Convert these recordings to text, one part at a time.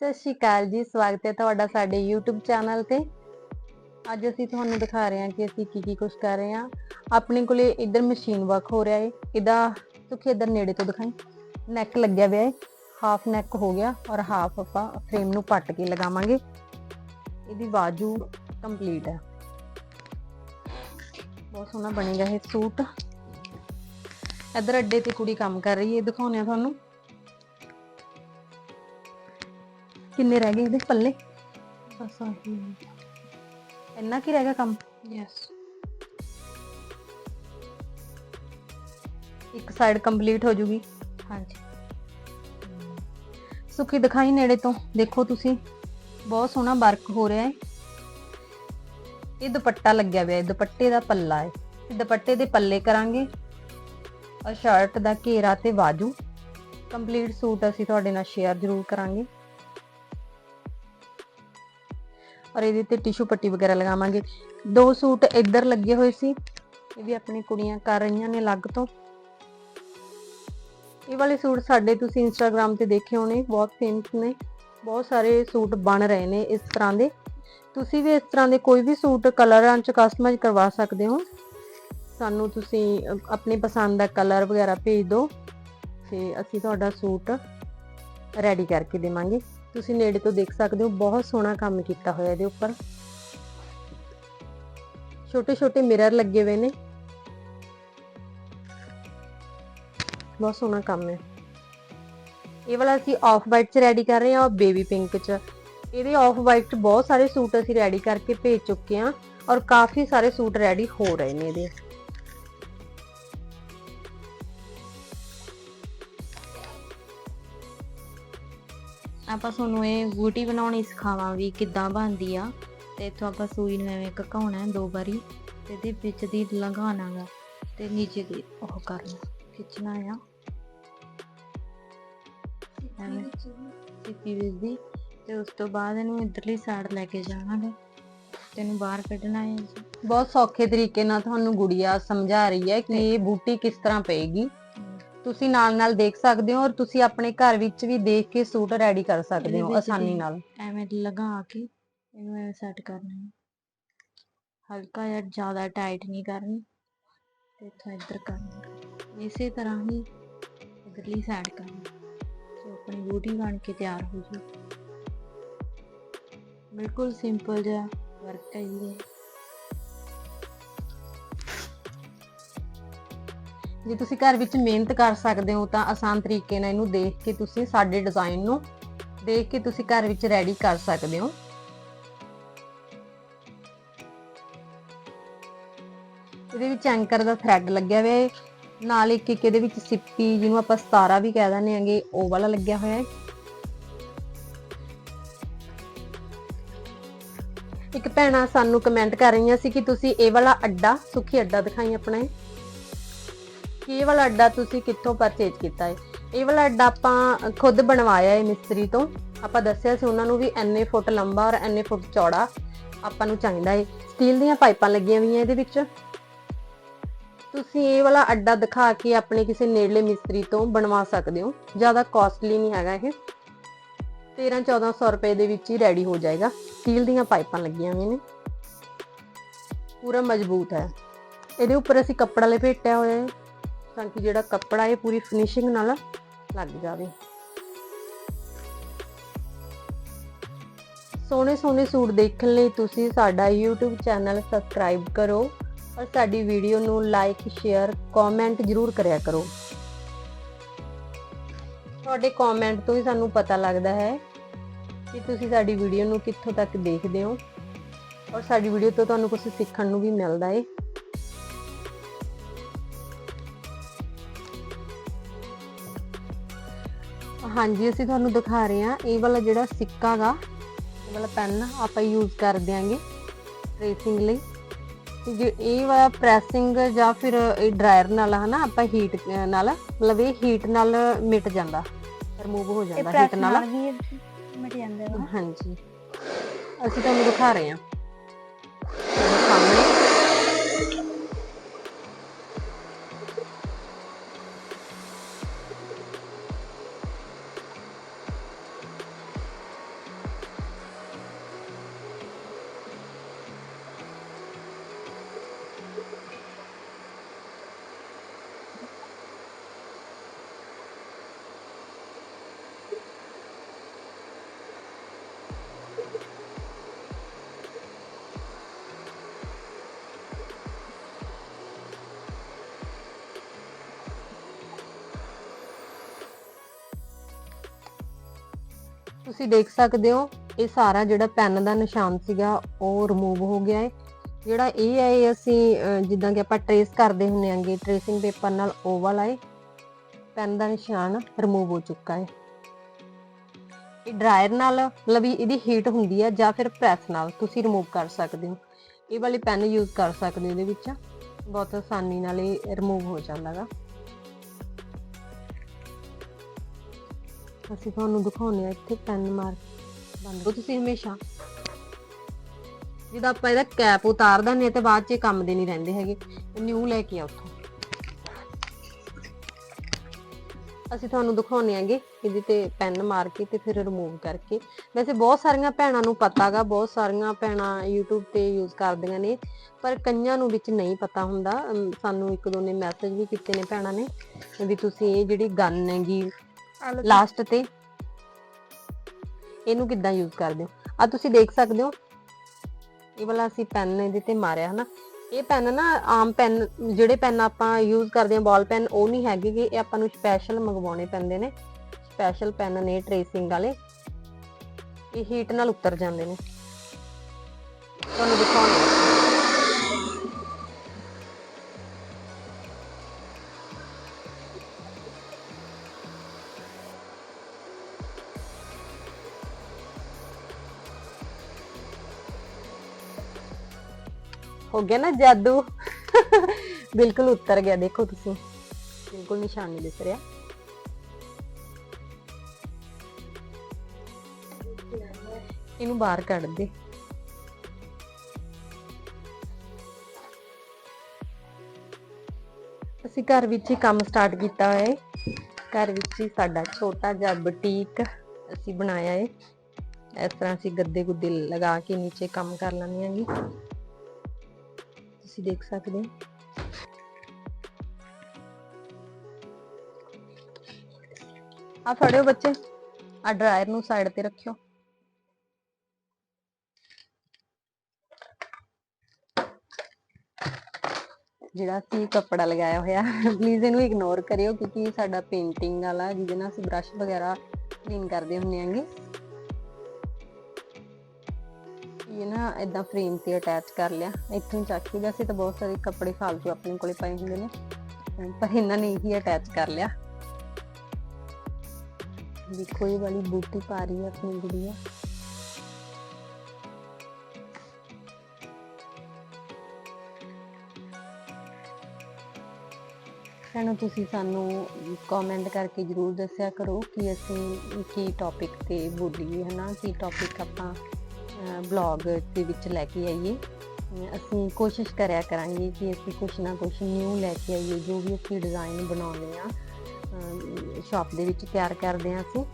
ਸਤਿ ਸ਼੍ਰੀ ਅਕਾਲ ਜੀ, ਸਵਾਗਤ ਹੈ ਤੁਹਾਡਾ ਸਾਡੇ YouTube ਚੈਨਲ ਤੇ। ਅੱਜ ਅਸੀਂ ਤੁਹਾਨੂੰ ਦਿਖਾ ਰਹੇ ਹਾਂ ਕਿ ਅਸੀਂ ਕੀ ਕੀ ਕੁਝ ਕਰ ਰਹੇ ਹਾਂ। ਆਪਣੇ ਕੋਲੇ ਇੱਧਰ ਮਸ਼ੀਨ ਵਰਕ ਹੋ ਰਿਹਾ ਹੈ ਇਹਦਾ ਤੁਸੀਂ ਇੱਧਰ ਨੇੜੇ ਤੋਂ ਦਿਖਾਈ। ਨੈਕ ਲੱਗਿਆ ਹੋਇਆ ਹੈ ਹਾਫ ਨੈਕ ਹੋ ਗਿਆ ਔਰ ਹਾਫ ਆਪਾਂ ਫਰੇਮ ਨੂੰ ਪੱਟ ਕੇ ਲਗਾਵਾਂਗੇ। ਇਹਦੀ ਬਾਜੂ ਕੰਪਲੀਟ ਹੈ। ਬਹੁਤ ਸੋਹਣਾ ਬਣੇਗਾ ਇਹ ਸੂਟ। ਇੱਧਰ ਅੱਡੇ ਤੇ ਕੁੜੀ ਕੰਮ ਕਰ ਰਹੀ ਹੈ ਦਿਖਾਉਂਦੇ ਆ ਤੁਹਾਨੂੰ। ਕਿੰਨੇ ਰਹਿ ਗਏ ਇਹਦੇ ਪੱਲੇ? ਬਸ ਆਹੀ ਇੰਨਾ ਕੀ ਰਹਿ ਗਿਆ ਕੰਮ? Yes. ਇੱਕ ਸਾਈਡ ਕੰਪਲੀਟ ਹੋ ਜੂਗੀ। ਹਾਂਜੀ। ਸੁੱਕੀ ਦਿਖਾਈ ਨੇੜੇ ਤੋਂ। ਦੇਖੋ ਤੁਸੀਂ ਬਹੁਤ ਸੋਹਣਾ ਵਰਕ ਹੋ ਰਿਹਾ ਹੈ। ਇਹ ਦੁਪੱਟਾ ਲੱਗਿਆ ਹੋਇਆ ਹੈ ਦੁਪੱਟੇ ਦਾ ਪੱਲਾ ਹੈ। ਦੁਪੱਟੇ ਦੇ ਪੱਲੇ ਕਰਾਂਗੇ। ਔਰ ਸ਼ਰਟ ਦਾ ਘੇਰਾ ਤੇ ਬਾਜੂ ਕੰਪਲੀਟ ਸੂਟ ਅਸੀਂ ਤੁਹਾਡੇ ਨਾਲ ਸ਼ੇਅਰ ਜ਼ਰੂਰ ਕਰਾਂਗੇ। ਔਰ ਇਹਦੇ ਤੇ ਟਿਸ਼ੂ ਪੱਟੀ ਵਗੈਰਾ ਲਗਾਵਾਂਗੇ। ਦੋ ਸੂਟ ਇੱਧਰ ਲੱਗੇ ਹੋਏ ਸੀ। ਇਹ ਵੀ ਆਪਣੀ ਕੁੜੀਆਂ ਕਰ ਰਹੀਆਂ ਨੇ ਅਲੱਗ ਤੋਂ। ਇਹ ਵਾਲੇ ਸੂਟ ਸਾਡੇ ਤੁਸੀਂ ਇੰਸਟਾਗ੍ਰam ਤੇ ਦੇਖੇ ਹੋਣੇ, ਬਹੁਤ ਫੇਮਸ ਨੇ। ਬਹੁਤ ਸਾਰੇ ਸੂਟ ਬਣ ਰਹੇ ਨੇ ਇਸ ਤਰ੍ਹਾਂ ਦੇ। ਤੁਸੀਂ ਵੀ ਇਸ ਤਰ੍ਹਾਂ ਦੇ ਕੋਈ ਵੀ ਸੂਟ ਕਲਰਾਂ 'ਚ ਕਸਟਮਾਈਜ਼ ਕਰਵਾ ਸਕਦੇ ਹੋ। ਸਾਨੂੰ ਤੁਸੀਂ ਆਪਣੀ ਪਸੰਦ ਦਾ ਕਲਰ ਵਗੈਰਾ ਭੇਜ ਦਿਓ। ਤੇ ਅਸੀਂ ਤੁਹਾਡਾ ਸੂਟ ਰੈਡੀ ਕਰਕੇ ਦੇਵਾਂਗੇ। ਤੁਸੀਂ ਨੇੜੇ ਤੋਂ ਦੇਖ ਸਕਦੇ ਹੋ, ਬਹੁਤ ਸੋਹਣਾ ਕੰਮ ਕੀਤਾ ਹੋਇਆ ਇਹਦੇ ਉੱਪਰ। ਛੋਟੇ ਛੋਟੇ ਮਿਰਰ ਲੱਗੇ ਹੋਏ ਨੇ। ਬਹੁਤ ਸੋਹਣਾ ਕੰਮ ਹੈ। ਇਹ ਵਾਲਾ ਅਸੀਂ ਆਫ ਵਾਈਟ ਚ ਰੈਡੀ ਕਰ ਰਹੇ ਹਾਂ, ਔਰ ਬੇਬੀ ਪਿੰਕ ਚ। ਇਹਦੇ ਆਫ ਵਾਈਟ ਚ ਬਹੁਤ ਸਾਰੇ ਸੂਟ ਅਸੀਂ ਰੈਡੀ ਕਰਕੇ ਭੇਜ ਚੁੱਕੇ ਹਾਂ, ਔਰ ਕਾਫੀ ਸਾਰੇ ਸੂਟ ਰੈਡੀ ਹੋ ਰਹੇ ਨੇ ਇਹਦੇ। ਆਪਾਂ ਤੁਹਾਨੂੰ ਇਹ ਬੂਟੀ ਬਣਾਉਣੀ ਸਿਖਾਵਾਂ ਵੀ ਕਿੱਦਾਂ ਬਣਦੀ ਆ। ਤੇ ਇੱਥੋਂ ਆਪਾਂ ਸੂਈ ਨੂੰ ਐਵੇਂ ਘਕਾਉਣਾ ਹੈ ਦੋ ਵਾਰੀ ਤੇ ਇਹਦੇ ਵਿੱਚ ਦੀ ਲੰਘਾਉਣਾਗਾ ਤੇ ਨੀਚੇ ਦੀ ਉਹ ਕਰਨਾ ਖਿੱਚਣਾ ਆ। ਐਵੇਂ ਸਿੱਪੀ ਵਿੱਚ ਦੀ ਤੇ ਉਸ ਤੋਂ ਬਾਅਦ ਇਹਨੂੰ ਇਧਰਲੀ ਸਾਈਡ ਲੈ ਕੇ ਜਾਣਾਗਾ। ਤੇ ਇਹਨੂੰ ਬਾਹਰ ਕੱਢਣਾ ਹੈ। ਬਹੁਤ ਸੌਖੇ ਤਰੀਕੇ ਨਾਲ ਤੁਹਾਨੂੰ ਗੁੜੀਆ ਸਮਝਾ ਰਹੀ ਹੈ ਕਿ ਇਹ ਬੂਟੀ ਕਿਸ ਤਰ੍ਹਾਂ ਪਏਗੀ। ਤੁਸੀਂ ਨਾਲ ਨਾਲ ਦੇਖ ਸਕਦੇ ਹੋ ਔਰ ਤੁਸੀਂ ਆਪਣੇ ਘਰ ਵਿੱਚ ਵੀ ਦੇਖ ਕੇ ਸੂਟ ਰੈਡੀ ਕਰ ਸਕਦੇ ਹੋ ਆਸਾਨੀ ਨਾਲ। ਐਵੇਂ ਲਗਾ ਕੇ ਇਹਨੂੰ ਐਵੇਂ ਸੈੱਟ ਕਰਨਾ ਹੈ। ਹਲਕਾ ਜਿਹਾ ਜ਼ਿਆਦਾ ਟਾਈਟ ਨਹੀਂ ਕਰਨੀ। ਤੇ ਇੱਥੋਂ ਇੱਧਰ ਕਰਨਾ ਇਸੇ ਤਰ੍ਹਾਂ ਹੀ ਇਧਰਲੀ ਸਾਈਡ ਕਰਨੀ ਸੋ ਆਪਣੀ ਬੂਟੀ ਬਣ ਕੇ ਤਿਆਰ ਹੋ ਜੂ ਬਿਲਕੁਲ ਸਿੰਪਲ ਜਿਹਾ ਵਰਕ ਹੈ ਇਹ। ਜੇ ਤੁਸੀਂ ਘਰ ਵਿੱਚ ਮਿਹਨਤ ਕਰ ਸਕਦੇ ਹੋ ਤਾਂ ਆਸਾਨ ਤਰੀਕੇ ਨਾਲ ਇਹਨੂੰ ਦੇਖ ਕੇ ਤੁਸੀਂ ਸਾਡੇ ਡਿਜ਼ਾਈਨ ਨੂੰ ਦੇਖ ਕੇ ਤੁਸੀਂ ਘਰ ਵਿੱਚ ਰੈਡੀ ਕਰ ਸਕਦੇ ਹੋ। ਇਹਦੇ ਵਿੱਚ ਐਂਕਰ ਦਾ ਥ੍ਰੈਡ ਲੱਗਿਆ ਹੋਇਆ ਹੈ। ਨਾਲ ਇੱਕ ਇੱਕ ਇਹਦੇ ਵਿੱਚ ਸਿੱਪੀ ਜਿਹਨੂੰ ਆਪਾਂ ਸਤਾਰਾ ਵੀ ਕਹਿ ਦਿੰਦੇ ਆਂਗੇ ਉਹ ਵਾਲਾ ਲੱਗਿਆ ਹੋਇਆ ਹੈ। ਇੱਕ ਭੈਣਾ ਸਾਨੂੰ ਕਮੈਂਟ ਕਰ ਰਹੀਆਂ ਸੀ ਕਿ ਤੁਸੀਂ ਇਹ ਵਾਲਾ ਅੱਡਾ, ਸੁੱਖੀ ਅੱਡਾ ਦਿਖਾਈ ਆਪਣਾ ਕਿ ਇਹ ਵਾਲਾ ਅੱਡਾ ਤੁਸੀਂ ਕਿੱਥੋਂ ਪਰਚੇਜ ਕੀਤਾ ਹੈ? ਇਹ ਵਾਲਾ ਅੱਡਾ ਆਪਾਂ ਖੁਦ ਬਣਵਾਇਆ ਹੈ ਮਿਸਤਰੀ ਤੋਂ। ਆਪਾਂ ਦੱਸਿਆ ਸੀ ਉਹਨਾਂ ਨੂੰ ਵੀ ਐਨੇ ਫੁੱਟ ਲੰਬਾ ਔਰ ਐਨੇ ਫੁੱਟ ਚੌੜਾ ਆਪਾਂ ਨੂੰ ਚਾਹੀਦਾ ਹੈ। ਸਟੀਲ ਦੀਆਂ ਪਾਈਪਾਂ ਲੱਗੀਆਂ ਹੋਈਆਂ ਇਹਦੇ ਵਿੱਚ। ਤੁਸੀਂ ਇਹ ਵਾਲਾ ਅੱਡਾ ਦਿਖਾ ਕੇ ਆਪਣੇ ਕਿਸੇ ਨੇੜਲੇ ਮਿਸਤਰੀ ਤੋਂ ਬਣਵਾ ਸਕਦੇ ਹੋ। ਜ਼ਿਆਦਾ ਕਾਸਟਲੀ ਨਹੀਂ ਹੈਗਾ ਇਹ। 13 1400 ਰੁਪਏ ਦੇ ਵਿੱਚ ਹੀ ਰੈਡੀ ਹੋ ਜਾਏਗਾ। ਸਟੀਲ ਦੀਆਂ ਪਾਈਪਾਂ ਲੱਗੀਆਂ ਹੋਈਆਂ ਨੇ। ਪੂਰਾ ਮਜ਼ਬੂਤ ਹੈ। ਇਹਦੇ ਉੱਪਰ ਅਸੀਂ ਕੱਪੜਾ ਲਪੇਟਿਆ ਹੋਇਆ ਹੈ। ਤਾਂ ਕਿ ਜਿਹੜਾ ਕੱਪੜਾ ਹੈ ਪੂਰੀ ਫਿਨਿਸ਼ਿੰਗ ਨਾਲ ਲੱਗ ਜਾਵੇ। ਸੋਹਣੇ ਸੋਹਣੇ ਸੂਟ ਦੇਖਣ ਲਈ ਤੁਸੀਂ ਸਾਡਾ YouTube ਚੈਨਲ ਸਬਸਕ੍ਰਾਈਬ ਕਰੋ ਔਰ ਸਾਡੀ ਵੀਡੀਓ ਨੂੰ ਲਾਈਕ ਸ਼ੇਅਰ ਕਮੈਂਟ ਜ਼ਰੂਰ ਕਰਿਆ ਕਰੋ। ਤੁਹਾਡੇ ਕਮੈਂਟ ਤੋਂ ਹੀ ਸਾਨੂੰ ਪਤਾ ਲੱਗਦਾ ਹੈ ਕਿ ਤੁਸੀਂ ਸਾਡੀ ਵੀਡੀਓ ਨੂੰ ਕਿੱਥੋਂ ਤੱਕ ਦੇਖਦੇ ਹੋ ਔਰ ਸਾਡੀ ਵੀਡੀਓ ਤੋਂ ਤੁਹਾਨੂੰ ਕੁਝ ਸਿੱਖਣ ਨੂੰ ਵੀ ਮਿਲਦਾ ਏ ਹਾਂਜੀ ਅਸੀਂ ਤੁਹਾਨੂੰ ਦਿਖਾ ਰਹੇ ਹਾਂ। ਇਹ ਵਾਲਾ ਜਿਹੜਾ ਸਿੱਕਾ ਗਾ ਇਹ ਵਾਲਾ ਪੈਨ ਆਪਾਂ ਯੂਜ਼ ਕਰ ਦਿਆਂਗੇ ਟ੍ਰੇਸਿੰਗ ਲਈ। ਜੇ ਇਹ ਵਾਲਾ ਪ੍ਰੈਸਿੰਗ ਜਾਂ ਫਿਰ ਇਹ ਡਰਾਇਰ ਨਾਲ ਹਨਾ ਆਪਾਂ ਹੀਟ ਨਾਲ ਮਤਲਬ ਇਹ ਹੀਟ ਨਾਲ ਮਿਟ ਜਾਂਦਾ ਰਿਮੂਵ ਹੋ ਜਾਂਦਾ ਹੀਟ ਨਾਲ। ਮਿਟ ਜਾਂਦਾ ਹਾਂਜੀ। ਅਸੀਂ ਤੁਹਾਨੂੰ ਦਿਖਾ ਰਹੇ ਹਾਂ। ਤੁਸੀਂ ਦੇਖ ਸਕਦੇ ਹੋ, ਇਹ ਸਾਰਾ ਜਿਹੜਾ ਪੈਨ ਦਾ ਨਿਸ਼ਾਨ ਸੀਗਾ, ਉਹ ਰਿਮੂਵ ਹੋ ਗਿਆ ਹੈ। ਜਿਹੜਾ ਇਹ ਹੈ, ਇਹ ਅਸੀਂ ਜਿੱਦਾਂ ਕਿ ਆਪਾਂ ਟਰੇਸ ਕਰਦੇ ਹੁੰਨੇ ਆਂਗੇ ਟਰੇਸਿੰਗ ਪੇਪਰ ਨਾਲ ਉਹ ਵਾਲਾ ਹੈ ਪੈਨ ਦਾ ਨਿਸ਼ਾਨ ਰਿਮੂਵ ਹੋ ਚੁੱਕਾ ਹੈ। ਇਹ ਡਰਾਇਰ ਨਾਲ, ਮਤਲਬ ਵੀ ਇਹਦੀ ਹੀਟ ਹੁੰਦੀ ਹੈ, ਜਾਂ ਫਿਰ ਪ੍ਰੈਸ ਨਾਲ ਤੁਸੀਂ ਰਿਮੂਵ ਕਰ ਸਕਦੇ ਹੋ। ਇਹ ਵਾਲੀ ਪੈਨ ਯੂਜ਼ ਕਰ ਸਕਦੇ ਹੋ ਇਹਦੇ ਵਿੱਚ। ਬਹੁਤ ਆਸਾਨੀ ਨਾਲ ਇਹ ਰਿਮੂਵ ਹੋ ਜਾਂਦਾ ਅਸੀਂ ਤੁਹਾਨੂੰ ਦਿਖਾਉਂਦੇ ਆ ਇੱਥੇ ਪੈਨ ਮਾਰ ਬੰਦ ਕਰੋ ਤੁਸੀਂ ਹਮੇਸ਼ਾ। ਜਿਹਦਾ ਆਪਾਂ ਇਹਦਾ ਕੈਪ ਉਤਾਰ ਦਿੰਦੇ ਹਾਂ ਤੇ ਬਾਅਦ ਚ ਇਹ ਕੰਮ ਦੇ ਨਹੀਂ ਰਹਿੰਦੇ ਹੈਗੇ। ਨਿਊ ਲੈ ਕੇ ਆ ਉੱਥੋਂ। ਅਸੀਂ ਤੁਹਾਨੂੰ ਦਿਖਾਉਂਦੇ ਆਂਗੇ ਇਹਦੇ ਤੇ ਪੈਨ ਮਾਰ ਕੇ ਤੇ ਫਿਰ ਰਿਮੂਵ ਕਰਕੇ। ਵੈਸੇ ਬਹੁਤ ਸਾਰੀਆਂ ਭੈਣਾਂ ਨੂੰ ਪਤਾਗਾ ਬਹੁਤ ਸਾਰੀਆਂ ਭੈਣਾਂ YouTube ਤੇ ਯੂਜ਼ ਕਰਦੀਆਂ ਨੇ, ਪਰ ਕਈਆਂ ਨੂੰ ਵਿੱਚ ਨਹੀਂ ਪਤਾ ਹੁੰਦਾ। ਸਾਨੂੰ ਇੱਕ ਦੋ ਨੇ ਮੈਸੇਜ ਵੀ ਕੀਤੇ ਨੇ ਭੈਣਾਂ ਨੇ, ਵੀ ਤੁਸੀਂ ਇਹ ਜਿਹੜੀ ਗਨ ਹੈਗੀ ਲਾਸਟ ਤੇ। ਇਹਨੂੰ ਕਿੱਦਾਂ ਯੂਜ਼ ਕਰਦੇ ਹੋ? ਆ ਤੁਸੀਂ ਦੇਖ ਸਕਦੇ ਹੋ। ਇਹ ਵਾਲਾ ਅਸੀਂ ਪੈਨ ਇਹਦੇ ਤੇ ਮਾਰਿਆ ਹਨਾ? ਇਹ ਪੈਨ ਨਾ ਆਮ ਪੈਨ ਜਿਹੜੇ ਪੈਨ ਆਪਾਂ ਯੂਜ਼ ਕਰਦੇ ਹਾਂ ਬਾਲ ਪੈਨ ਉਹ ਨਹੀਂ ਹੈਗੇ ਗੇ, ਇਹ ਆਪਾਂ ਨੂੰ ਸਪੈਸ਼ਲ ਮੰਗਵਾਉਣੇ ਪੈਂਦੇ ਨੇ। ਸਪੈਸ਼ਲ ਪੈਨ ਨੇ ਟ੍ਰੇਸਿੰਗ ਵਾਲੇ। ਇਹ ਹੀਟ ਨਾਲ ਉਤਰ ਜਾਂਦੇ ਨੇ। ਤੁਹਾਨੂੰ ਦਿਖਾਉਣੇ ਹੋ ਗਿਆ ਨਾ ਜਾਦੂ। ਬਿਲਕੁਲ ਉਤਰ ਗਿਆ, ਦੇਖੋ ਤੁਸੀਂ। ਬਿਲਕੁਲ ਨਿਸ਼ਾਨ ਨਹੀਂ ਦਿਖ ਰਿਹਾ। ਇਹਨੂੰ ਬਾਹਰ ਕੱਢ ਦੇ। ਅਸੀਂ ਘਰ ਵਿੱਚ ਹੀ ਕੰਮ ਸਟਾਰਟ ਕੀਤਾ ਹੋਇਆ ਹੈ ਘਰ ਵਿੱਚ ਹੀ ਸਾਡਾ ਛੋਟਾ ਜਿਹਾ ਬੁਟੀਕ ਅਸੀਂ ਬਣਾਇਆ ਹੈ ਇਸ ਤਰ੍ਹਾਂ ਅਸੀਂ ਗੱਦੇ ਗੁੱਦੇ ਲਗਾ ਕੇ ਨੀਚੇ ਕੰਮ ਕਰ ਲੈਂਦੇ ਆਂਗੇ ਤੁਸੀਂ ਦੇਖ ਸਕਦੇ ਹੋ। ਆ ਫੜਿਓ ਬੱਚੇ ਆ ਡਰਾਇਰ ਨੂੰ ਸਾਈਡ ਤੇ ਰੱਖਿਓ। ਜਿਹੜਾ ਸੀ ਕੱਪੜਾ ਲਗਾਇਆ ਹੋਇਆ ਪਲੀਜ਼ ਇਹਨੂੰ ਇਗਨੋਰ ਕਰਿਓ ਕਿਉਂਕਿ ਸਾਡਾ ਪੇਂਟਿੰਗ ਵਾਲਾ ਜਿਹਦੇ ਨਾਲ ਅਸੀਂ ਬ੍ਰਸ਼ ਵਗੈਰਾ ਕਲੀਨ ਕਰਦੇ ਹੁੰਨੇ ਆਂਗੇ ਇਹ ਨਾ ਇਦਾਂ ਫਰੇਮ ਤੇ ਅਟੈਚ ਕਰ ਲਿਆ। ਇੱਥੋਂ ਚੱਕ ਕੇ ਵੈਸੇ ਤਾਂ ਬਹੁਤ ਸਾਰੇ ਕੱਪੜੇ ਫਾਲਤੂ ਆਪਣੇ ਕੋਲੇ ਪਏ ਹੁੰਦੇ ਨੇ। ਪਰ ਇਹਨਾਂ ਨੇ ਹੀ ਅਟੈਚ ਕਰ ਲਿਆ। ਦੇਖੋ ਇਹ ਵਾਲੀ ਬੂਟੀ ਪਾ ਰਹੀ ਹੈ ਆਪਣੀ ਗੁੜੀਆ। ਸਾਨੂੰ ਤੁਸੀਂ ਸਾਨੂੰ ਕਮੈਂਟ ਕਰਕੇ ਜਰੂਰ ਦੱਸਿਆ ਕਰੋ ਕਿ ਅਸੀਂ ਕੀ ਟੌਪਿਕ ਤੇ ਬੋਲੀਏ, ਹਨਾ? ਕੀ ਟੌਪਿਕ ਆਪਾਂ ਬਲੌਗ ਦੇ ਵਿੱਚ ਲੈ ਕੇ ਆਈਏ। ਅਸੀਂ ਕੋਸ਼ਿਸ਼ ਕਰਿਆ ਕਰਾਂਗੇ ਕਿ ਅਸੀਂ ਕੁਛ ਨਾ ਕੁਛ ਨਿਊ ਲੈ ਕੇ ਆਈਏ, ਜੋ ਵੀ ਅਸੀਂ ਡਿਜ਼ਾਈਨ ਬਣਾਉਂਦੇ ਆ ਸ਼ਾਪ ਦੇ ਵਿੱਚ ਤਿਆਰ ਕਰਦੇ ਆ ਅਸੀਂ।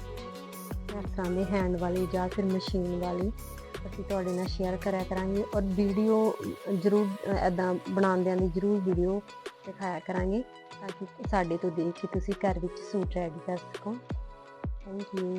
ਇਸ ਤਰ੍ਹਾਂ ਦੇ ਹੈਂਡ ਵਾਲੀ ਜਾਂ ਫਿਰ ਮਸ਼ੀਨ ਵਾਲੀ ਅਸੀਂ ਤੁਹਾਡੇ ਨਾਲ ਸ਼ੇਅਰ ਕਰਿਆ ਕਰਾਂਗੇ ਔਰ ਵੀਡੀਓ ਜਰੂਰ ਐਦਾਂ ਬਣਾਉਂਦਿਆਂ ਦੀ ਜਰੂਰ ਵੀਡੀਓ ਦਿਖਾਇਆ ਕਰਾਂਗੇ ਤਾਂ ਕਿ ਸਾਡੇ ਤੋਂ ਦੇਖ ਕੇ ਤੁਸੀਂ ਘਰ ਵਿੱਚ ਸੂਟ ਰੈਡੀ ਕਰ ਸਕੋ। Thank you